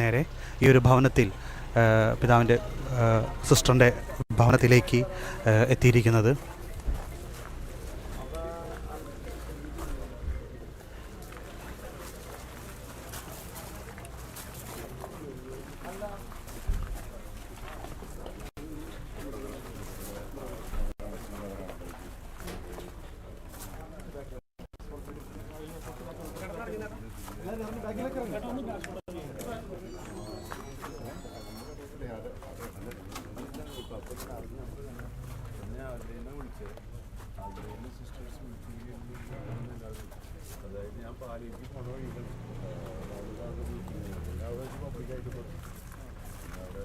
നേരെ ഈ ഒരു ഭവനത്തിൽ പിതാവിന്റെ സിസ്റ്ററിന്റെ ഭവനത്തിലേക്ക് എത്തിയിരിക്കുന്നത്. ഞാൻ പാലിക്ക് പോണ? വഴിയിലാണ് അവിടെ വെച്ച് പബ്ലിക്കായിട്ട് കൊടുത്തു അവിടെ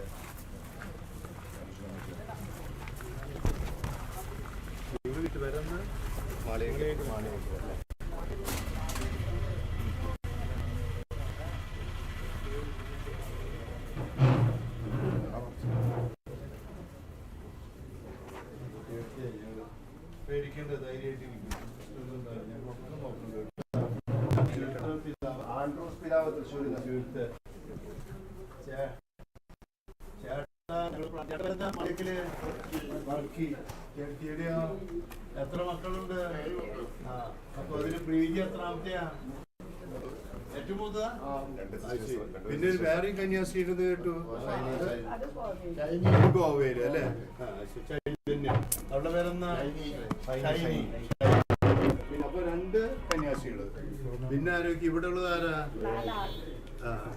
നിങ്ങൾ വീട്ടുപേരെന്ന് മാളിയേക്ക്. മാളിയേക്ക്. അല്ലേ പേടിക്കേണ്ട ധൈര്യമായിട്ടിരിക്കും ഞങ്ങളൊക്കെ നോക്കുന്നുണ്ട് ആൻഡ്രൂസ് പിതാവ് തൃശ്ശൂരിൽ നിന്ന്. തൃശ്ശൂരത്തെ ചേ- ചേട്ടാ, ഞങ്ങൾ പ്ര- ചേട്ടാ എന്താ മലക്കിൽ വർക്കി. ചേട്ടത്തി എത്ര മക്കളുണ്ട്? അപ്പൊ അതിന് പ്രീതി എത്രാമത്തെയാ? ഏറ്റവും മൂത്തതാ പിന്നെ ഒരു വേറെയും കന്യാസ്ത്രീയുടെ കേട്ടു. ഗോവയിൽ അല്ലേ. അവളുടെ പേരെന്നാ രണ്ട് കന്യാസ്ത്രീകൾ പിന്നെ ആരോഗ്യം ഇവിടെ ഉള്ളത് ആരാ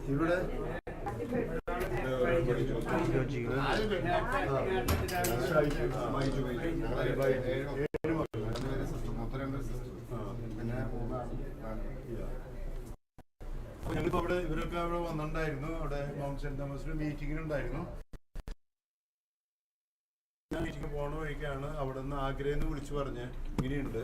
ഇവിടെ. ഞങ്ങളിപ്പോ അവിടെ ഇവരൊക്കെ അവിടെ വന്നിട്ടുണ്ടായിരുന്നു അവിടെ മൗണ്ട് സെന്റ് തോമസിൽ മീറ്റിംഗിനുണ്ടായിരുന്നു ഞാൻ മീറ്റിംഗ് പോണ വഴിക്കാണ് അവിടെ നിന്ന് ആഗ്രയിൽ നിന്ന് വിളിച്ചു പറഞ്ഞ്. ഇങ്ങനെയുണ്ട്.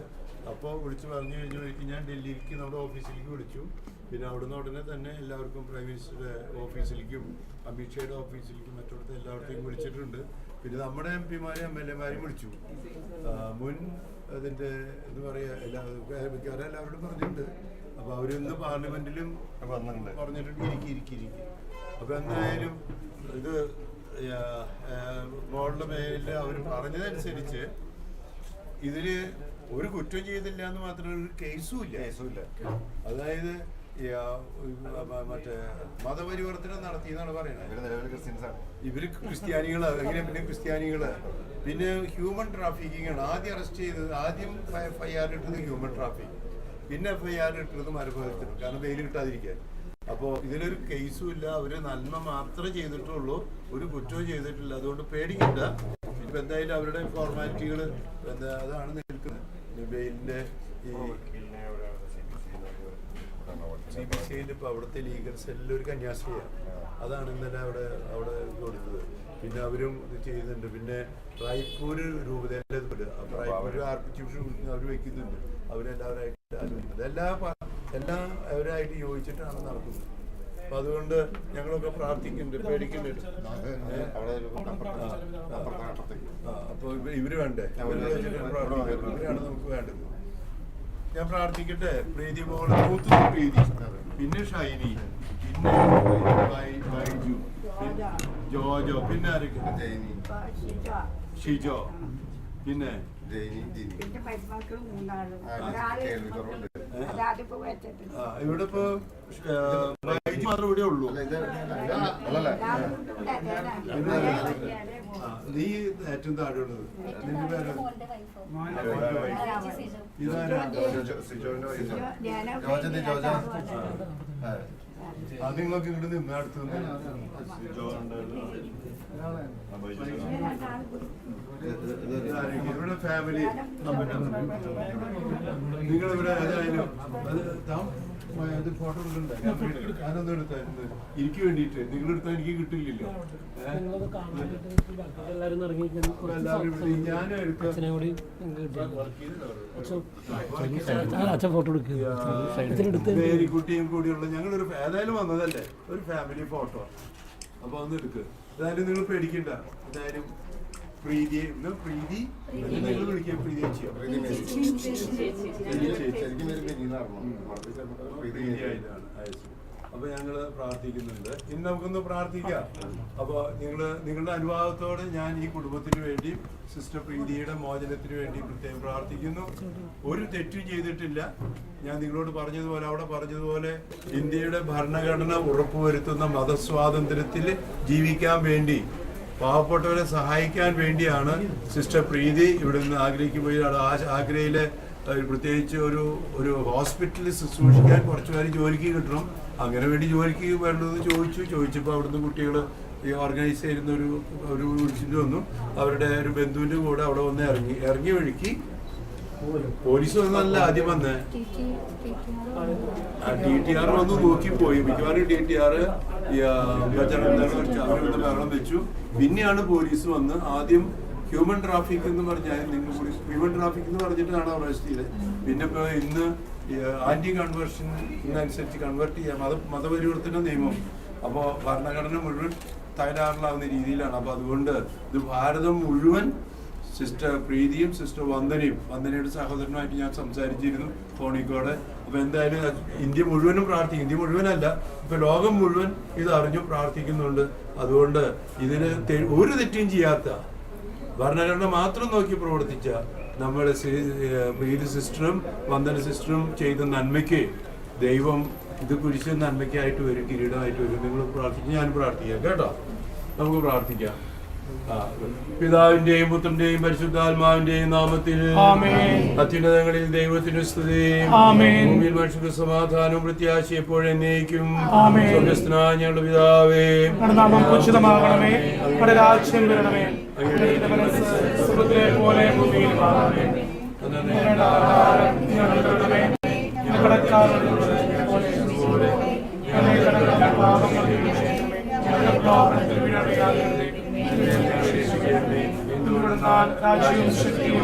അപ്പോൾ വിളിച്ചു പറഞ്ഞു കഴിഞ്ഞ വഴിക്ക് ഞാൻ ഡൽഹിയിലേക്ക് നമ്മുടെ ഓഫീസിലേക്ക് വിളിച്ചു. പിന്നെ അവിടുന്ന് ഉടനെ തന്നെ എല്ലാവർക്കും പ്രൈം മിനിസ്റ്ററുടെ ഓഫീസിലേക്കും അമിത്ഷായുടെ ഓഫീസിലേക്കും മറ്റിടത്ത് എല്ലായിടത്തേക്കും വിളിച്ചിട്ടുണ്ട്. പിന്നെ നമ്മുടെ എം പിമാരെയും എം എൽ എമാരെയും വിളിച്ചു. മുൻ അതിന്റെ എന്ന് പറയുക എല്ലാ മിക്കവാറും എല്ലാവരോടും പറഞ്ഞിട്ടുണ്ട്. അപ്പോൾ അവരിന്ന് വന്നിട്ടുണ്ട്. പറഞ്ഞിട്ടുണ്ട് ഇരിക്കി ഇരിക്കി ഇരിക്കി. അപ്പോൾ എന്തായാലും ഇത് മോളുടെ മേലിൽ അവർ പറഞ്ഞതനുസരിച്ച് ഇതിൽ ഒരു കുറ്റം ചെയ്തില്ല എന്ന് മാത്രം ഒരു കേസും ഇല്ല കേസും ഇല്ല അതായത് മറ്റേ മതപരിവർത്തനം നടത്തി എന്നാണ് പറയുന്നത്. ഇവർ ക്രിസ്ത്യാനികൾ എങ്ങനെ പിന്നെ ക്രിസ്ത്യാനികൾ. പിന്നെ ഹ്യൂമൻ ട്രാഫിക്കിംഗ് ആണ് ആദ്യം അറസ്റ്റ് ചെയ്തത് ആദ്യം എഫ് ഐ ആർ ഇട്ടത് ഹ്യൂമൻ ട്രാഫിക്. പിന്നെ എഫ് ഐ ആർ ഇട്ടത് മരഭവത്തിന് കാരണം വെയിൽ കിട്ടാതിരിക്കാൻ അപ്പോൾ ഇതിനൊരു കേസും ഇല്ല. അവർ നന്മ മാത്രമേ ചെയ്തിട്ടുള്ളൂ. ഒരു കുറ്റവും ചെയ്തിട്ടില്ല. അതുകൊണ്ട് പേടിക്കണ്ട. ഇപ്പൊ എന്തായാലും അവരുടെ ഫോർമാലിറ്റികൾ എന്താ അതാണ് നിൽക്കുന്നത്. ഈ സി ബി സി ഐയിൽ ഇപ്പോൾ അവിടുത്തെ ലീഗൽ സെല്ലിൽ ഒരു കന്യാസ്ത്രീയാണ് അതാണ് ഇന്നലെ അവിടെ അവിടെ കൊടുത്തത്. പിന്നെ അവരും ഇത് ചെയ്യുന്നുണ്ട്. പിന്നെ റായ്പൂർ രൂപതയുടെ ഇതുണ്ട് അപ്പോൾ റായ്പൂർ ആർക്കിടെക്ചർ അവർ വെക്കുന്നുണ്ട്. അവരെല്ലാവരായിട്ട് ആലോചിക്കുന്നത് എല്ലാം അവരായിട്ട് യോജിച്ചിട്ടാണ് നടക്കുന്നത് അപ്പൊ അതുകൊണ്ട് ഞങ്ങളൊക്കെ പ്രാർത്ഥിക്കുന്നുണ്ട് പേടിക്കുന്നുണ്ട്. അപ്പോൾ ഇവർ വേണ്ടേ? ഇവരാണ് നമുക്ക് വേണ്ടത്. ഞാൻ പ്രാർത്ഥിക്കട്ടെ? പ്രീതി പോലെ മൂത്ത പ്രീതി. പിന്നെ ഷൈനി പിന്നെ ബൈജു ജോജോ പിന്നെ ആരൊക്കെ? ജൈനി. ഷിജോ. പിന്നെ? ജൈനി ഇവിടെ ഇപ്പൊ മാത്രമേ ഇവിടെ ഉള്ളൂ. നീ ഏറ്റവും താഴെ ഉള്ളത് നിന്റെ പേര്? ഇതാരാ? അത് നിങ്ങൾക്ക് ഇങ്ങോട്ട് നിന്ന് അടുത്ത് നിന്ന് ഷിജോ ഉണ്ട് ഇവർ രണ്ടാളും കൂടി. ഇതായിരിക്കും. ഇവിടെ ഫാമിലി നിങ്ങൾ ഇവിടെ ഏതായാലും അത് താം എനിക്ക് വേണ്ടിയിട്ട്. നിങ്ങൾ എടുത്താൽ എനിക്ക് കിട്ടില്ലല്ലോ. അച്ഛൻ ഫോട്ടോ എടുക്കുക കൂടിയുള്ള ഞങ്ങളൊരു ഏതായാലും വന്നതല്ലേ? ഒരു ഫാമിലി ഫോട്ടോ അപ്പൊ ഒന്ന് എടുക്ക്. ഏതായാലും നിങ്ങൾ പേടിക്കണ്ട. എന്തായാലും പ്രീതി ഇന്ന് പ്രീതി നിങ്ങൾ വിളിക്കുക പ്രീതി ചേച്ചിയോ അപ്പൊ ഞങ്ങൾ പ്രാർത്ഥിക്കുന്നുണ്ട്. ഇനി നമുക്കൊന്ന് പ്രാർത്ഥിക്കാം. അപ്പൊ നിങ്ങൾ നിങ്ങളുടെ അനുവാദത്തോട് ഞാൻ ഈ കുടുംബത്തിന് വേണ്ടി സിസ്റ്റർ പ്രീതിയുടെ മോചനത്തിന് വേണ്ടി പ്രത്യേകം പ്രാർത്ഥിക്കുന്നു. ഒരു തെറ്റും ചെയ്തിട്ടില്ല. ഞാൻ നിങ്ങളോട് പറഞ്ഞതുപോലെ അവിടെ പറഞ്ഞതുപോലെ ഇന്ത്യയുടെ ഭരണഘടന ഉറപ്പുവരുത്തുന്ന മതസ്വാതന്ത്ര്യത്തിൽ ജീവിക്കാൻ വേണ്ടി പാവപ്പെട്ടവരെ സഹായിക്കാൻ വേണ്ടിയാണ് സിസ്റ്റർ പ്രീതി ഇവിടെ നിന്ന് ആഗ്രഹിക്കുമ്പോൾ ആഗ്രയിലെ പ്രത്യേകിച്ച് ഒരു ഒരു ഹോസ്പിറ്റലിൽ ശുശ്രൂഷിക്കാൻ കുറച്ച് പേര് ജോലിക്ക് കിട്ടണം. അങ്ങനെ വേണ്ടി ജോലിക്ക് വേണ്ടത് ചോദിച്ചു. ചോദിച്ചപ്പോൾ അവിടുന്ന് കുട്ടികൾ ഈ ഓർഗനൈസ് ചെയ്യുന്ന ഒരു ഒരു വിളിച്ചിട്ട് വന്നു. അവരുടെ ഒരു ബന്ധുവിന്റെ കൂടെ അവിടെ വന്ന് ഇറങ്ങി ഇറങ്ങി വഴിക്ക് പോലീസ് വന്നല്ല ആദ്യം വന്നേ. ടി ടി ആർ വന്ന് നോക്കി പോയി മിക്കവാറും ടി ടി ആർ അവരൊന്ന് ബഹളം വെച്ചു. പിന്നെയാണ് പോലീസ് വന്ന് ആദ്യം ഹ്യൂമൻ ട്രാഫിക് എന്ന് പറഞ്ഞാൽ നിങ്ങൾ ഹ്യൂമൻ ട്രാഫിക് എന്ന് പറഞ്ഞിട്ടാണ് അറസ്റ്റ് ചെയ്തത് പിന്നെ ഇപ്പൊ ഇന്ന് ആന്റി കൺവേർഷൻ അനുസരിച്ച് കൺവേർട്ട് ചെയ്യാം. മത മതപരിവർത്തന നിയമം. അപ്പോൾ ഭരണഘടന മുഴുവൻ തകരാറിലാവുന്ന രീതിയിലാണ്. അപ്പോൾ അതുകൊണ്ട് ഇത് ഭാരതം മുഴുവൻ സിസ്റ്റർ പ്രീതിയും സിസ്റ്റർ വന്ദനയും. വന്ദനയുടെ സഹോദരനുമായിട്ട് ഞാൻ സംസാരിച്ചിരുന്നു. ഫോണിക്കോടെ അപ്പൊ എന്തായാലും ഇന്ത്യ മുഴുവനും പ്രാർത്ഥിക്കും. ഇന്ത്യ മുഴുവനല്ല ഇപ്പൊ ലോകം മുഴുവൻ ഇത് അറിഞ്ഞു പ്രാർത്ഥിക്കുന്നുണ്ട്. അതുകൊണ്ട് ഇതിന് ഒരു തെറ്റും ചെയ്യാത്ത ഭരണഘടന മാത്രം നോക്കി പ്രവർത്തിച്ച നമ്മുടെ പ്രീതി സിസ്റ്ററും വന്ദന സിസ്റ്ററും ചെയ്ത നന്മയ്ക്ക് ദൈവം ഇത് കുരിശ് നന്മയ്ക്കായിട്ട് വരും കിരീടമായിട്ട് വരും. നിങ്ങൾ പ്രാർത്ഥിക്കും ഞാൻ പ്രാർത്ഥിക്കാം കേട്ടോ? നമുക്ക് പ്രാർത്ഥിക്കാം. പിതാവിന്റെയും പുത്രന്റെയും പരിശുദ്ധാത്മാവിന്റെയും നാമത്തിൽ അത്യുന്നതങ്ങളിൽ ദൈവത്തിന് സ്തുതി. ആമേൻ. ഭൂമിയിൽ മനുഷ്യർക്ക് സമാധാനവും പ്രത്യാശ എപ്പോഴും. സ്വർഗസ്ഥനായ ഞങ്ങളുടെ പിതാവേ. ഉചിതമാകണമേ. ഞങ്ങളുടെ രാജ്യം വരണമേ പോലെ കടക്കാരോട് പോലെ പാപങ്ങൾ എന്തുകൊണ്ടെന്നാൽ രാജ്യവും ശക്തിയും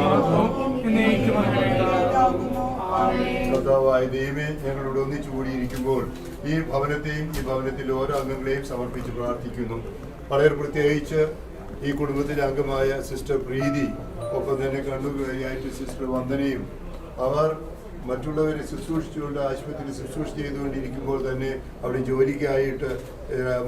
ദൈവമേ ഞങ്ങളോട് ഒന്നിച്ചു കൂടിയിരിക്കുമ്പോൾ ഈ ഭവനത്തെയും ഈ ഭവനത്തിലെ ഓരോ അംഗങ്ങളെയും സമർപ്പിച്ച് പ്രാർത്ഥിക്കുന്നു. വളരെ പ്രത്യേകിച്ച് ഈ കുടുംബത്തിലെ അംഗമായ സിസ്റ്റർ പ്രീതി ഒപ്പം തന്നെ കണ്ണുകയായിട്ട് സിസ്റ്റർ വന്ദനയും അവർ മറ്റുള്ളവരെ ശുശ്രൂഷിച്ചുകൊണ്ട് ആശുപത്രിയിൽ ശുശ്രൂഷ ചെയ്തുകൊണ്ടിരിക്കുമ്പോൾ തന്നെ അവിടെ ജോലിക്കായിട്ട്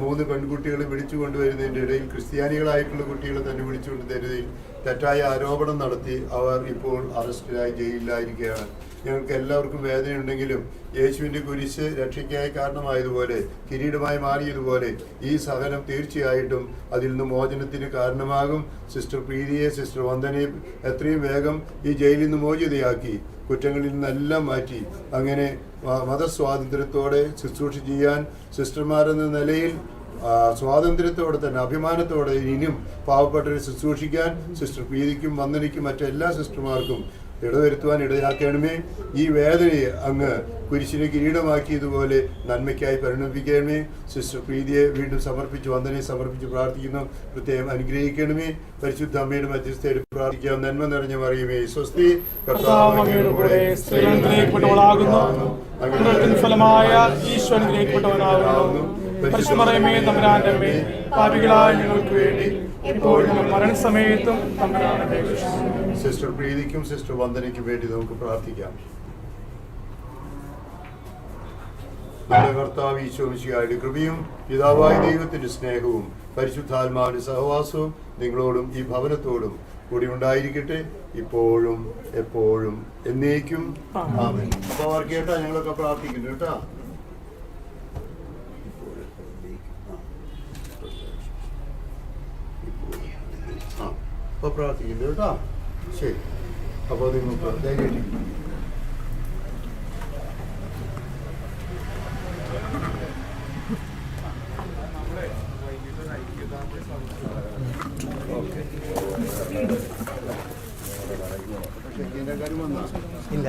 മൂന്ന് പെൺകുട്ടികളെ വിളിച്ചു കൊണ്ടുവരുന്നതിന്റെ ഇടയിൽ ക്രിസ്ത്യാനികളായിട്ടുള്ള കുട്ടികളെ തന്നെ വിളിച്ചുകൊണ്ട് തരുന്നതിൽ തെറ്റായ ആരോപണം നടത്തി അവർ ഇപ്പോൾ അറസ്റ്റിലായി ജയിലിലായിരിക്കുകയാണ്. ഞങ്ങൾക്ക് എല്ലാവർക്കും വേദനയുണ്ടെങ്കിലും യേശുവിന്റെ കുരിശ് രക്ഷയ്ക്കായി കാരണമായതുപോലെ കിരീടമായി മാറിയതുപോലെ ഈ സഹനം തീർച്ചയായിട്ടും അതിൽ നിന്ന് മോചനത്തിന് കാരണമാകും. സിസ്റ്റർ പ്രീതിയെ സിസ്റ്റർ വന്ദനയെ എത്രയും വേഗം ഈ ജയിലിൽ നിന്ന് മോചിതയാക്കി. കുറ്റങ്ങളിൽ നിന്നെല്ലാം മാറ്റി. അങ്ങനെ മതസ്വാതന്ത്ര്യത്തോടെ ശുശ്രൂഷ ചെയ്യാൻ സിസ്റ്റർമാരെന്ന നിലയിൽ സ്വാതന്ത്ര്യത്തോടെ തന്നെ അഭിമാനത്തോടെ ഇനിയും പാവപ്പെട്ടവരെ ശുശ്രൂഷിക്കാൻ സിസ്റ്റർ പ്രീതിക്കും വന്ദനയ്ക്കും മറ്റെല്ലാ സിസ്റ്റർമാർക്കും ഇടവരുത്തുവാൻ ഇടയാക്കണമേ. ഈ വേദനയെ അങ്ങ് കുരിശിനെ കിരീടമാക്കിയതുപോലെ നന്മയ്ക്കായി പരിണമിപ്പിക്കണമേ. സിസ്റ്റർ പ്രീതിയെ വീണ്ടും സമർപ്പിച്ച് വന്ദനെ സമർപ്പിച്ച് പ്രാർത്ഥിക്കുന്നു. പ്രത്യേകം അനുഗ്രഹിക്കണമേ. പരിശുദ്ധ അമ്മയുടെ മധ്യസ്ഥയിൽ പ്രാർത്ഥിക്കാം. നന്മ നിറഞ്ഞ മറിയുമേ സ്വസ്തി. ഫലമായ ഈശോ അനുഗ്രഹിക്കപ്പെട്ടവനാകുന്നു പരിശുദ്ധമറയമേ തമ്പുരാന്റെ അമ്മേ പാപികളായ ഇപ്പോഴും മരണസമയത്തും തമ്പുരാനെ അപേക്ഷിക്കുന്നു സിസ്റ്റർ പ്രീതിക്കും സിസ്റ്റർ വന്ദനയ്ക്കും വേണ്ടി നമുക്ക് പ്രാർത്ഥിക്കാം. നമ്മുടെ കർത്താവ് ഈശോമിശിയായുടെ കൃപയും പിതാവായ ദൈവത്തിന്റെ സ്നേഹവും പരിശുദ്ധാത്മാവിന്റെ സഹവാസവും നിങ്ങളോടും ഈ ഭവനത്തോടും കൂടി ഉണ്ടായിരിക്കട്ടെ. ഇപ്പോഴും എപ്പോഴും എന്നേക്കും. അപ്പൊ കേട്ടാ ഞങ്ങളൊക്കെ പ്രാർത്ഥിക്കുന്നു കേട്ടാ. അപ്പൊ പ്രാർത്ഥിക്കുന്നു കേട്ടാ. ശരി. അപ്പോൾ നിങ്ങൾക്ക് ധൈര്യമായിട്ട് ഇല്ല.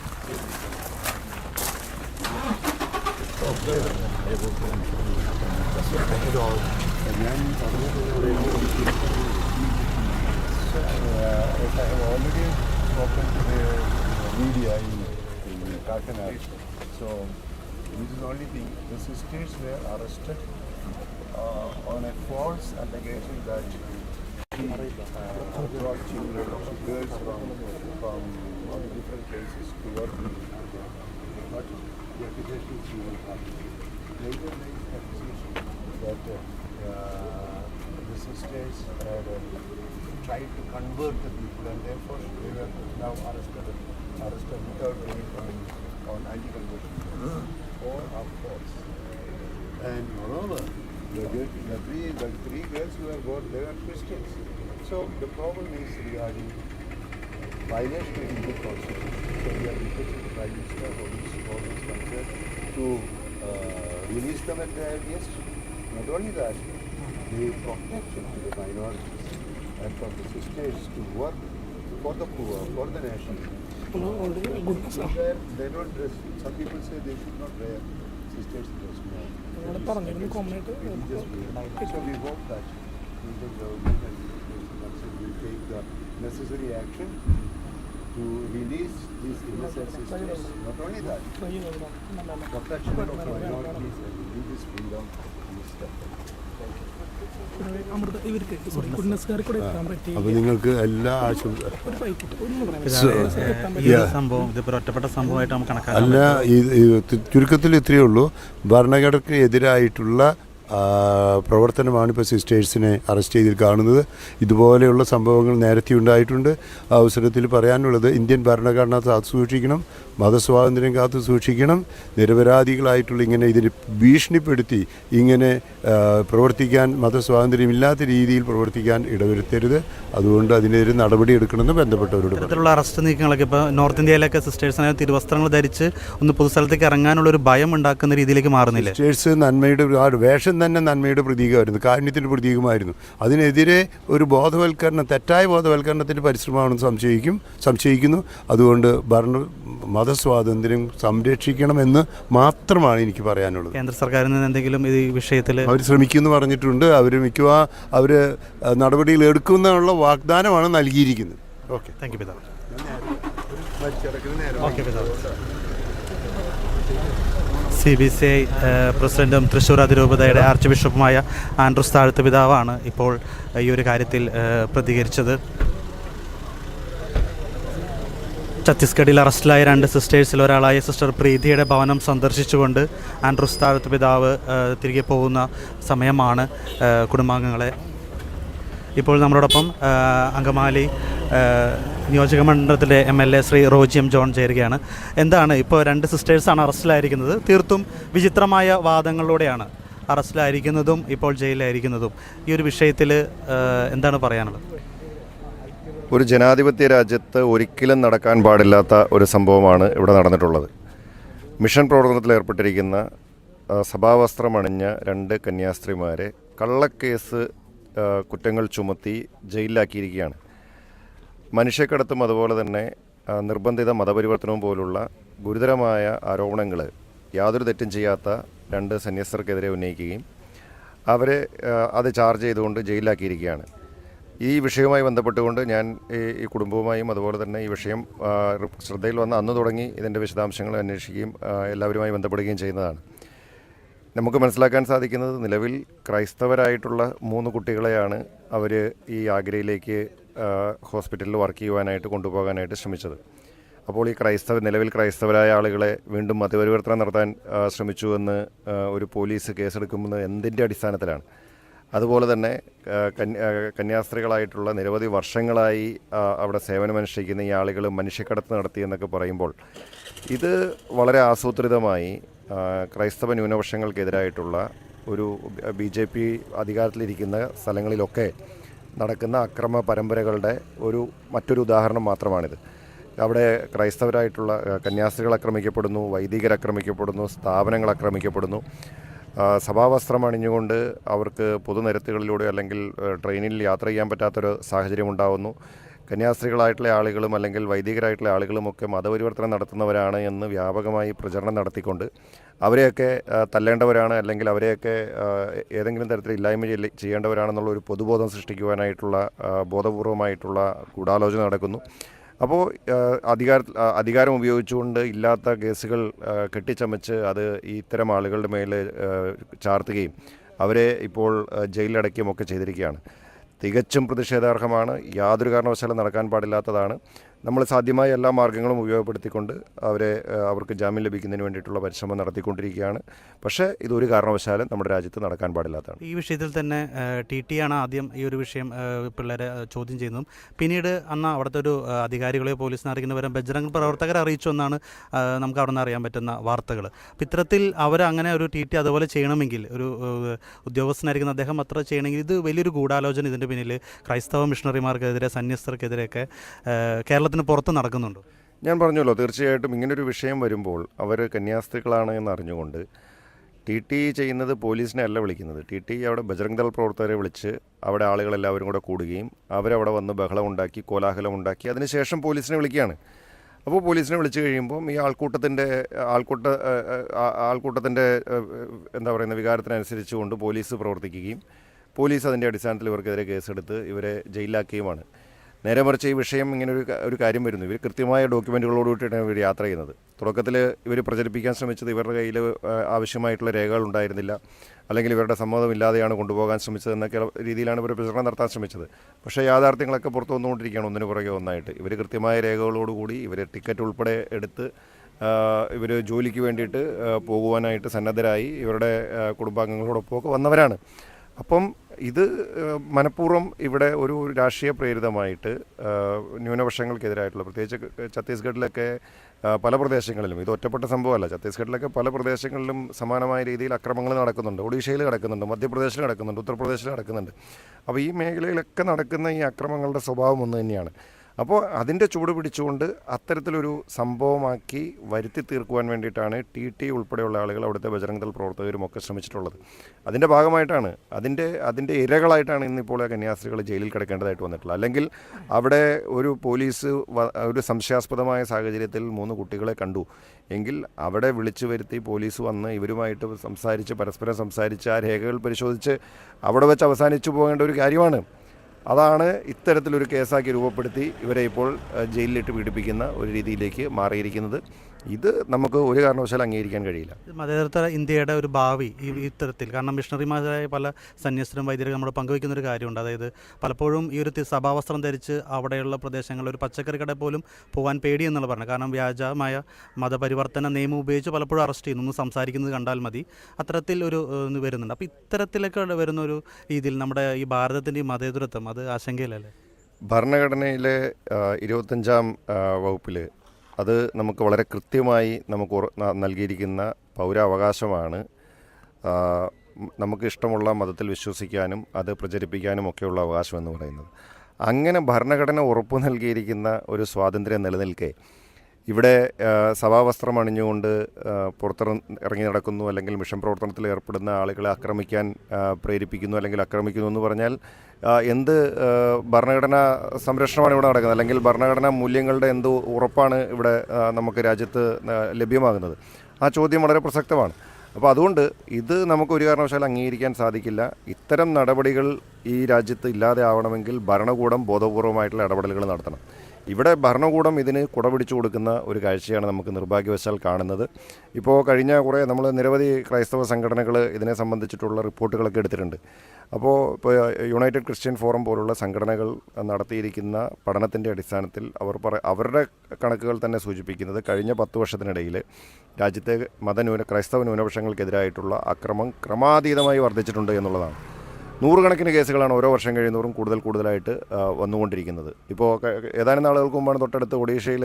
already spoken the so this is the only thing. The sisters were arrested uh, on a false allegation that she uh, brought children, girls from, from all different places to work. But the accusation. That uh, uh, the sisters had uh, tried to convert the people and therefore they were now arrested, arrested without any on, on anti-conversion. All are false. And moreover, the, the three the three girls who were born, they were Christians. So the problem is regarding violation of Hindu constitution. So we are requesting the Prime Minister for this concern to uh, release them at their earliest. Not only that, the protection to the minorities and for the sisters to work for the poor, for the nation. They don't dress. Some people say they should not dress. sisters dress. No. So we hope that the government and will take the necessary action to release these innocent sisters. Not only that, protection of minorities and religious freedom is അപ്പോൾ നിങ്ങൾക്ക് എല്ലാ. സംഭവം ഇതിപ്പോൾ ഒറ്റപ്പെട്ട സംഭവമായിട്ട് നമുക്ക് കണക്കാക്കാം അല്ല ചുരുക്കത്തിൽ ഇത്രയേ ഉള്ളൂ. ഭരണഘടനയ്ക്ക് എതിരായിട്ടുള്ള പ്രവർത്തനമാണ് ഇപ്പോൾ സിസ്റ്റേഴ്സിനെ അറസ്റ്റ് ചെയ്തിൽ കാണുന്നത്. ഇതുപോലെയുള്ള സംഭവങ്ങൾ നേരത്തെ ഉണ്ടായിട്ടുണ്ട്. ആ അവസരത്തിൽ പറയാനുള്ളത് ഇന്ത്യൻ ഭരണഘടന കാത്തു സൂക്ഷിക്കണം മതസ്വാതന്ത്ര്യം കാത്തു സൂക്ഷിക്കണം നിരപരാധികളായിട്ടുള്ള ഇങ്ങനെ ഇതിന് ഭീഷണിപ്പെടുത്തി ഇങ്ങനെ പ്രവർത്തിക്കാൻ മതസ്വാതന്ത്ര്യമില്ലാത്ത രീതിയിൽ പ്രവർത്തിക്കാൻ ഇടവരുത്തരുത്. അതുകൊണ്ട് അതിനെതിരെ നടപടി എടുക്കണമെന്ന് ബന്ധപ്പെട്ടവരോട് ഇത്തരത്തിലുള്ള അറസ്റ്റ് നീക്കങ്ങളൊക്കെ ഇപ്പോൾ നോർത്ത് ഇന്ത്യയിലൊക്കെ സിസ്റ്റേഴ്സിനെ തിരുവസ്ത്രങ്ങൾ ധരിച്ച് ഒന്ന് പൊതുസ്ഥലത്തേക്ക് ഇറങ്ങാനുള്ള ഒരു ഭയം ഉണ്ടാക്കുന്ന രീതിയിലേക്ക് മാറുന്നില്ല? സിസ്റ്റേഴ്സ് നന്മയുടെ ഒരുപാട് വേഷം തന്നെ നന്മയുടെ പ്രതീകമായിരുന്നു കാരുണ്യത്തിന്റെ പ്രതീകമായിരുന്നു. അതിനെതിരെ ഒരു ബോധവൽക്കരണം തെറ്റായ ബോധവൽക്കരണത്തിന്റെ പരിശ്രമമാണെന്ന് സംശയിക്കും സംശയിക്കുന്നു. അതുകൊണ്ട് ഭരണ മതസ്വാതന്ത്ര്യം സംരക്ഷിക്കണമെന്ന് മാത്രമാണ് എനിക്ക് പറയാനുള്ളത്. കേന്ദ്ര സർക്കാരിൽ നിന്ന് എന്തെങ്കിലും ഈ വിഷയത്തിൽ അവർ ശ്രമിക്കുമെന്ന് പറഞ്ഞിട്ടുണ്ട്. അവർ മിക്കവാ അവർ നടപടികൾ എടുക്കുമെന്നുള്ള വാഗ്ദാനമാണ് നൽകിയിരിക്കുന്നത്. ഓക്കെ. താങ്ക് യു പിതാവ് ഓക്കെ പിതാവ് സി ബി സി ഐ പ്രസിഡന്റും തൃശ്ശൂർ അതിരൂപതയുടെ ആർച്ച് ബിഷപ്പുമായ ആൻഡ്രൂസ് താഴത്ത് പിതാവാണ് ഇപ്പോൾ ഈ ഒരു കാര്യത്തിൽ പ്രതികരിച്ചത്. ഛത്തീസ്ഗഡിൽ അറസ്റ്റിലായ രണ്ട് സിസ്റ്റേഴ്സിൽ ഒരാളായ സിസ്റ്റർ പ്രീതിയുടെ ഭവനം സന്ദർശിച്ചുകൊണ്ട് ആൻഡ്രൂസ് താഴത്ത് പിതാവ് തിരികെ പോകുന്ന സമയമാണ് കുടുംബാംഗങ്ങളെ. ഇപ്പോൾ നമ്മളോടൊപ്പം അങ്കമാലി നിയോജക മണ്ഡലത്തിലെ M L A Shri Roji M John ചേരുകയാണ്. എന്താണ് ഇപ്പോൾ രണ്ട് സിസ്റ്റേഴ്സാണ് അറസ്റ്റിലായിരിക്കുന്നത്. തീർത്തും വിചിത്രമായ വാദങ്ങളിലൂടെയാണ് അറസ്റ്റിലായിരിക്കുന്നതും ഇപ്പോൾ ജയിലിലായിരിക്കുന്നതും. ഈ ഒരു വിഷയത്തിൽ എന്താണ് പറയാനുള്ളത്? ഒരു ജനാധിപത്യ രാജ്യത്ത് ഒരിക്കലും നടക്കാൻ പാടില്ലാത്ത ഒരു സംഭവമാണ് ഇവിടെ നടന്നിട്ടുള്ളത്. മിഷൻ പ്രവർത്തനത്തിൽ ഏർപ്പെട്ടിരിക്കുന്ന സഭാവസ്ത്രമണിഞ്ഞ രണ്ട് കന്യാസ്ത്രീമാരെ കള്ളക്കേസ് കുറ്റങ്ങൾ ചുമത്തി ജയിലിലാക്കിയിരിക്കുകയാണ്. മനുഷ്യക്കടത്തും അതുപോലെ തന്നെ നിർബന്ധിത മതപരിവർത്തനവും പോലുള്ള ഗുരുതരമായ ആരോപണങ്ങൾ യാതൊരു തെറ്റും ചെയ്യാത്ത രണ്ട് സന്യസ്തർക്കെതിരെ ഉന്നയിക്കുകയും അവരെ അത് ചാർജ് ചെയ്തുകൊണ്ട് ജയിലിലാക്കിയിരിക്കുകയാണ്. ഈ വിഷയവുമായി ബന്ധപ്പെട്ടുകൊണ്ട് ഞാൻ ഈ കുടുംബവുമായും അതുപോലെ തന്നെ ഈ വിഷയം ശ്രദ്ധയിൽ വന്ന അന്ന് തുടങ്ങി ഇതിന്റെ വിശദാംശങ്ങൾ അന്വേഷിക്കുകയും എല്ലാവരുമായി ബന്ധപ്പെടുകയും ചെയ്യുന്നതാണ്. നമുക്ക് മനസ്സിലാക്കാൻ സാധിക്കുന്നത് നിലവിൽ ക്രൈസ്തവരായിട്ടുള്ള മൂന്ന് കുട്ടികളെയാണ് അവർ ഈ ആഗ്രയിലേക്ക് ഹോസ്പിറ്റലിൽ വർക്ക് ചെയ്യുവാനായിട്ട് കൊണ്ടുപോകാനായിട്ട് ശ്രമിച്ചത്. അപ്പോൾ ഈ ക്രൈസ്തവ നിലവിൽ ക്രൈസ്തവരായ ആളുകളെ വീണ്ടും മതപരിവർത്തനം നടത്താൻ ശ്രമിച്ചു എന്ന് ഒരു പോലീസ് കേസെടുക്കുന്നത് എന്തിന്റെ അടിസ്ഥാനത്തിലാണ്? അതുപോലെ തന്നെ കന്യാസ്ത്രീകളായിട്ടുള്ള നിരവധി വർഷങ്ങളായി അവിടെ സേവനമനുഷ്ഠിക്കുന്ന ഈ ആളുകൾ മനുഷ്യക്കടത്ത് നടത്തിയെന്നൊക്കെ പറയുമ്പോൾ ഇത് വളരെ ആസൂത്രിതമായി ക്രൈസ്തവ ന്യൂനപക്ഷങ്ങൾക്കെതിരായിട്ടുള്ള ഒരു ബി ജെ പി അധികാരത്തിലിരിക്കുന്ന സ്ഥലങ്ങളിലൊക്കെ നടക്കുന്ന അക്രമ പരമ്പരകളുടെ ഒരു മറ്റൊരു ഉദാഹരണം മാത്രമാണിത്. അവിടെ ക്രൈസ്തവരായിട്ടുള്ള കന്യാസ്ത്രീകൾ ആക്രമിക്കപ്പെടുന്നു വൈദികർ ആക്രമിക്കപ്പെടുന്നു സ്ഥാപനങ്ങൾ ആക്രമിക്കപ്പെടുന്നു. സഭാവസ്ത്രം അണിഞ്ഞുകൊണ്ട് അവർക്ക് പൊതുനിരത്തുകളിലൂടെ അല്ലെങ്കിൽ ട്രെയിനിൽ യാത്ര ചെയ്യാൻ പറ്റാത്തൊരു സാഹചര്യം ഉണ്ടാകുന്നു കന്യാസ്ത്രീകളായിട്ടുള്ള ആളുകളും അല്ലെങ്കിൽ വൈദികരായിട്ടുള്ള ആളുകളുമൊക്കെ മതപരിവർത്തനം നടത്തുന്നവരാണ് എന്ന് വ്യാപകമായി പ്രചരണം നടത്തിക്കൊണ്ട് അവരെയൊക്കെ തല്ലേണ്ടവരാണ് അല്ലെങ്കിൽ അവരെയൊക്കെ ഏതെങ്കിലും തരത്തിൽ ഇല്ലായ്മ ചെയ്യ- ചെയ്യേണ്ടവരാണെന്നുള്ള ഒരു പൊതുബോധം സൃഷ്ടിക്കുവാനായിട്ടുള്ള ബോധപൂർവമായിട്ടുള്ള ഗൂഢാലോചന നടക്കുന്നു. അപ്പോൾ അധികാര അധികാരം ഉപയോഗിച്ചുകൊണ്ട് ഇല്ലാത്ത കേസുകൾ കെട്ടിച്ചമച്ച് അത് ഇത്തരം ആളുകളുടെ മേൽ ചാർത്തുകയും അവരെ ഇപ്പോൾ ജയിലിലടയ്ക്കുകയും ഒക്കെ ചെയ്തിരിക്കുകയാണ്. തികച്ചും പ്രതിഷേധാർഹമാണ്. യാതൊരു കാരണവശാലും നടക്കാൻ പാടില്ലാത്തതാണ്. നമ്മൾ സാധ്യമായ എല്ലാ മാർഗങ്ങളും ഉപയോഗപ്പെടുത്തിക്കൊണ്ട് അവരെ അവർക്ക് ജാമ്യം ലഭിക്കുന്നതിന് വേണ്ടിയിട്ടുള്ള പരിശ്രമം നടത്തിക്കൊണ്ടിരിക്കുകയാണ്. പക്ഷേ ഇതൊരു കാരണവശാലും നമ്മുടെ രാജ്യത്ത് നടക്കാൻ പാടില്ലാത്തതാണ്. ഈ വിഷയത്തിൽ തന്നെ ടി ടി ആണ് ആദ്യം ഈ ഒരു വിഷയം പിള്ളേരെ ചോദ്യം ചെയ്യുന്നതും. പിന്നീട് അന്ന് അവിടുത്തെ ഒരു അധികാരികളെ പോലീസിനെ അറിയിക്കുന്നവരും ബജ്രംഗ് പ്രവർത്തകരെ അറിയിച്ചു എന്നാണ് നമുക്ക് അവിടെ നിന്ന് അറിയാൻ പറ്റുന്ന വാർത്തകൾ. അപ്പോൾ ഇത്തരത്തിൽ അവർ അങ്ങനെ ഒരു ടി ടി അതുപോലെ ചെയ്യണമെങ്കിൽ ഒരു ഉദ്യോഗസ്ഥനായിരിക്കുന്ന അദ്ദേഹം അത്ര ചെയ്യണമെങ്കിൽ ഇത് വലിയൊരു ഗൂഢാലോചന ഇതിന്റെ പിന്നിൽ ക്രൈസ്തവ മിഷണറിമാർക്കെതിരെ സന്യസ്തർക്കെതിരെയൊക്കെ ആ, കേരളത്തിന് പുറത്ത് നടക്കുന്നുണ്ടോ? ഞാൻ പറഞ്ഞല്ലോ തീർച്ചയായിട്ടും ഇങ്ങനൊരു വിഷയം വരുമ്പോൾ അവർ കന്യാസ്ത്രീകളാണ് എന്ന് അറിഞ്ഞുകൊണ്ട് ടി ടി ചെയ്യുന്നത് പോലീസിനെ അല്ല വിളിക്കുന്നത്. ടി ടി അവിടെ ബജറംഗ് ദൾ പ്രവർത്തകരെ വിളിച്ച് അവിടെ ആളുകളെല്ലാവരും കൂടെ കൂടുകയും അവരവിടെ വന്ന് ബഹളം ഉണ്ടാക്കി കോലാഹലം ഉണ്ടാക്കി അതിനുശേഷം പോലീസിനെ വിളിക്കുകയാണ്. അപ്പോൾ പോലീസിനെ വിളിച്ചു കഴിയുമ്പം ഈ ആൾക്കൂട്ടത്തിന്റെ ആൾക്കൂട്ട ആൾക്കൂട്ടത്തിന്റെ എന്താ പറയുന്ന വികാരത്തിനനുസരിച്ചുകൊണ്ട് പോലീസ് പ്രവർത്തിക്കുകയും പോലീസ് അതിന്റെ അടിസ്ഥാനത്തിൽ ഇവർക്കെതിരെ കേസെടുത്ത് ഇവരെ ജയിലിലാക്കുകയുമാണ്. നേരെ മറിച്ച് ഈ വിഷയം ഇങ്ങനെ ഒരു ഒരു കാര്യം വരുന്നു. ഇവർ കൃത്യമായ ഡോക്യുമെന്റുകളോടുകൂടിയാണ് ഇവർ യാത്ര ചെയ്യുന്നത്. തുടക്കത്തിൽ ഇവർ പ്രചരിപ്പിക്കാൻ ശ്രമിച്ചത് ഇവരുടെ കയ്യിൽ ആവശ്യമായിട്ടുള്ള രേഖകൾ ഉണ്ടായിരുന്നില്ല. അല്ലെങ്കിൽ ഇവരുടെ സമ്മതമില്ലാതെയാണ് കൊണ്ടുപോകാൻ ശ്രമിച്ചത് എന്നൊക്കെ രീതിയിലാണ് ഇവർ പ്രചരണം നടത്താൻ ശ്രമിച്ചത്. പക്ഷേ യാഥാർത്ഥ്യങ്ങളൊക്കെ പുറത്തു വന്നുകൊണ്ടിരിക്കുകയാണ് ഒന്നിനു പുറകെ ഒന്നായിട്ട്. ഇവർ കൃത്യമായ രേഖകളോടുകൂടി ഇവർ ടിക്കറ്റ് ഉൾപ്പെടെ എടുത്ത് ഇവർ ജോലിക്ക് വേണ്ടിയിട്ട് പോകുവാനായിട്ട് സന്നദ്ധരായി ഇവരുടെ കുടുംബാംഗങ്ങളോടൊപ്പം കുടുംബാംഗങ്ങളോടൊപ്പമൊക്കെ വന്നവരാണ്. അപ്പം ഇത് മനഃപൂർവം ഇവിടെ ഒരു രാഷ്ട്രീയ പ്രേരിതമായിട്ട് ന്യൂനപക്ഷങ്ങൾക്കെതിരായിട്ടുള്ള പ്രത്യേകിച്ച് ഛത്തീസ്ഗഡിലൊക്കെ പല പ്രദേശങ്ങളിലും ഇത് ഒറ്റപ്പെട്ട സംഭവമല്ല ഛത്തീസ്ഗഡിലൊക്കെ പല പ്രദേശങ്ങളിലും സമാനമായ രീതിയിൽ അക്രമങ്ങൾ നടക്കുന്നുണ്ട് ഒഡീഷയിൽ നടക്കുന്നുണ്ട് മധ്യപ്രദേശിൽ നടക്കുന്നുണ്ട് ഉത്തർപ്രദേശിൽ നടക്കുന്നുണ്ട് അപ്പോൾ ഈ മേഖലയിലൊക്കെ നടക്കുന്ന ഈ അക്രമങ്ങളുടെ സ്വഭാവം ഒന്ന് തന്നെയാണ്. അപ്പോൾ അതിന്റെ ചൂട് പിടിച്ചുകൊണ്ട് അത്തരത്തിലൊരു സംഭവമാക്കി വരുത്തി തീർക്കുവാൻ വേണ്ടിയിട്ടാണ് ടി ടി ഉൾപ്പെടെയുള്ള ആളുകൾ അവിടുത്തെ ബജറംഗ് ദൾ പ്രവർത്തകരും ഒക്കെ ശ്രമിച്ചിട്ടുള്ളത്. അതിന്റെ ഭാഗമായിട്ടാണ് അതിന്റെ അതിന്റെ ഇരകളായിട്ടാണ് ഇന്നിപ്പോൾ കന്യാസ്ത്രീകൾ ജയിലിൽ കിടക്കേണ്ടതായിട്ട് വന്നിട്ടുള്ളത്. അല്ലെങ്കിൽ അവിടെ ഒരു പോലീസ് ഒരു സംശയാസ്പദമായ സാഹചര്യത്തിൽ മൂന്ന് കുട്ടികളെ കണ്ടു. എങ്കിൽ അവിടെ വിളിച്ചു വരുത്തി പോലീസ് വന്ന് ഇവരുമായിട്ട് സംസാരിച്ച് പരസ്പരം സംസാരിച്ച് ആ രേഖകൾ പരിശോധിച്ച് അവിടെ വെച്ച് അവസാനിച്ചു പോകേണ്ട ഒരു കാര്യമാണ്. അതാണ് ഇത്തരത്തിലൊരു കേസാക്കി രൂപപ്പെടുത്തി ഇവരെ ഇപ്പോൾ ജയിലിലിട്ട് പീഡിപ്പിക്കുന്ന ഒരു രീതിയിലേക്ക് മാറിയിരിക്കുന്നത്. ഇത് നമുക്ക് ഒരു കാരണവശാലും അംഗീകരിക്കാൻ കഴിയില്ല. മതേതര ഇന്ത്യയുടെ ഒരു ഭാവി ഈ ഇത്തരത്തിൽ കാരണം മിഷണറിമാരായ പല സന്യസ്തരും വൈദ്യരും നമ്മൾ പങ്കുവയ്ക്കുന്ന ഒരു കാര്യമുണ്ട്. അതായത് പലപ്പോഴും ഈ ഒരു സഭാവസ്ത്രം ധരിച്ച് അവിടെയുള്ള പ്രദേശങ്ങളിൽ ഒരു പച്ചക്കറി കട പോലും പോകാൻ പേടി എന്നുള്ള പറഞ്ഞു കാരണം വ്യാജമായ മതപരിവർത്തന നിയമം ഉപയോഗിച്ച് പലപ്പോഴും അറസ്റ്റ് ചെയ്യുന്നു. ഒന്ന് സംസാരിക്കുന്നത് കണ്ടാൽ മതി. അത്തരത്തിൽ ഒരു ഇത് വരുന്നുണ്ട്. അപ്പോൾ ഇത്തരത്തിലൊക്കെ വരുന്ന ഒരു രീതിയിൽ നമ്മുടെ ഈ ഭാരതത്തിന്റെ ഈ മതേതരത്വം അത് ആശങ്കയിലല്ലേ? ഭരണഘടനയിലെ ഇരുപത്തഞ്ചാം വകുപ്പിൽ അത് നമുക്ക് വളരെ കൃത്യമായി നമുക്ക് നൽകിയിരിക്കുന്ന പൗരാവകാശമാണ്. നമുക്ക് ഇഷ്ടമുള്ള മതത്തിൽ വിശ്വസിക്കാനും അത് പ്രചരിപ്പിക്കാനും ഒക്കെയുള്ള അവകാശം എന്ന് പറയുന്നത്. അങ്ങനെ ഭരണഘടന ഉറപ്പു നൽകിയിരിക്കുന്ന ഒരു സ്വാതന്ത്ര്യം നിലനിൽക്കെ ഇവിടെ സഭാവസ്ത്രം അണിഞ്ഞുകൊണ്ട് പുറത്തിറ ഇറങ്ങി നടക്കുന്നു അല്ലെങ്കിൽ മിഷൻ പ്രവർത്തനത്തിൽ ഏർപ്പെടുന്ന ആളുകളെ ആക്രമിക്കാൻ പ്രേരിപ്പിക്കുന്നു അല്ലെങ്കിൽ ആക്രമിക്കുന്നു എന്ന് പറഞ്ഞാൽ എന്ത് ഭരണഘടനാ സംരക്ഷണമാണ് ഇവിടെ നടക്കുന്നത്? അല്ലെങ്കിൽ ഭരണഘടനാ മൂല്യങ്ങളുടെ എന്ത് ഉറപ്പാണ് ഇവിടെ നമുക്ക് രാജ്യത്ത് ലഭ്യമാകുന്നത്? ആ ചോദ്യം വളരെ പ്രസക്തമാണ്. അപ്പോൾ അതുകൊണ്ട് ഇത് നമുക്ക് ഒരു കാരണവശാലും അംഗീകരിക്കാൻ സാധിക്കില്ല. ഇത്തരം നടപടികൾ ഈ രാജ്യത്ത് ഇല്ലാതെ ആവണമെങ്കിൽ ഭരണകൂടം ബോധപൂർവമായിട്ടുള്ള ഇടപെടലുകൾ നടത്തണം. ഇവിടെ ഭരണകൂടം ഇതിന് കുട പിടിച്ചു കൊടുക്കുന്ന ഒരു കാഴ്ചയാണ് നമുക്ക് നിർഭാഗ്യവശാൽ കാണുന്നത്. ഇപ്പോൾ കഴിഞ്ഞ കുറേ നമ്മൾ നിരവധി ക്രൈസ്തവ സംഘടനകൾ ഇതിനെ സംബന്ധിച്ചിട്ടുള്ള റിപ്പോർട്ടുകളൊക്കെ എടുത്തിട്ടുണ്ട്. അപ്പോൾ ഇപ്പോൾ യുണൈറ്റഡ് ക്രിസ്ത്യൻ ഫോറം പോലുള്ള സംഘടനകൾ നടത്തിയിരിക്കുന്ന പഠനത്തിന്റെ അടിസ്ഥാനത്തിൽ അവർ പറ അവരുടെ കണക്കുകൾ തന്നെ സൂചിപ്പിക്കുന്നത് കഴിഞ്ഞ പത്ത് വർഷത്തിനിടയിൽ രാജ്യത്തെ മതന്യൂന ക്രൈസ്തവ ന്യൂനപക്ഷങ്ങൾക്കെതിരായിട്ടുള്ള അക്രമം ക്രമാതീതമായി വർദ്ധിച്ചിട്ടുണ്ട് എന്നുള്ളതാണ്. നൂറുകണക്കിന് കേസുകളാണ് ഓരോ വർഷം കഴിയുന്നവരും കൂടുതൽ കൂടുതലായിട്ട് വന്നുകൊണ്ടിരിക്കുന്നത്. ഇപ്പോൾ ഏതാനും നാളുകൾക്ക് മുമ്പാണ് തൊട്ടടുത്ത് ഒഡീഷയിൽ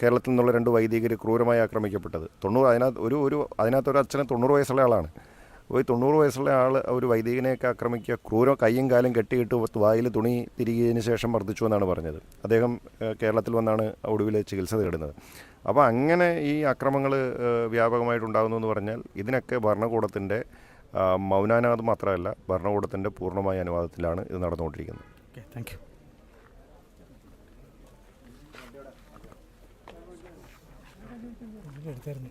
കേരളത്തിൽ നിന്നുള്ള രണ്ട് വൈദികർ ക്രൂരമായി ആക്രമിക്കപ്പെട്ടത്. തൊണ്ണൂറ് അതിനകത്ത് ഒരു ഒരു അതിനകത്ത് ഒരു അച്ഛന് തൊണ്ണൂറ് വയസ്സുള്ള ആളാണ്. ഈ തൊണ്ണൂറ് വയസ്സുള്ള ആൾ ഒരു വൈദികനെയൊക്കെ ആക്രമിക്കുക ക്രൂരം കൈയും കാലും കെട്ടിയിട്ട് വായിൽ തുണി തിരികിയതിന് ശേഷം മർദ്ദിച്ചു എന്നാണ് പറഞ്ഞത്. അദ്ദേഹം കേരളത്തിൽ വന്നാണ് ഒടുവിൽ ചികിത്സ തേടുന്നത്. അപ്പോൾ അങ്ങനെ ഈ അക്രമങ്ങൾ വ്യാപകമായിട്ടുണ്ടാകുന്നു എന്ന് പറഞ്ഞാൽ ഇതിനൊക്കെ ഭരണകൂടത്തിന്റെ മൗനാനാഥ് മാത്രമല്ല ഭരണകൂടത്തിന്റെ പൂർണമായ അനുവാദത്തിലാണ് ഇത് നടന്നുകൊണ്ടിരിക്കുന്നത്. ഓക്കെ താങ്ക് യു എടുത്തായിരുന്നു.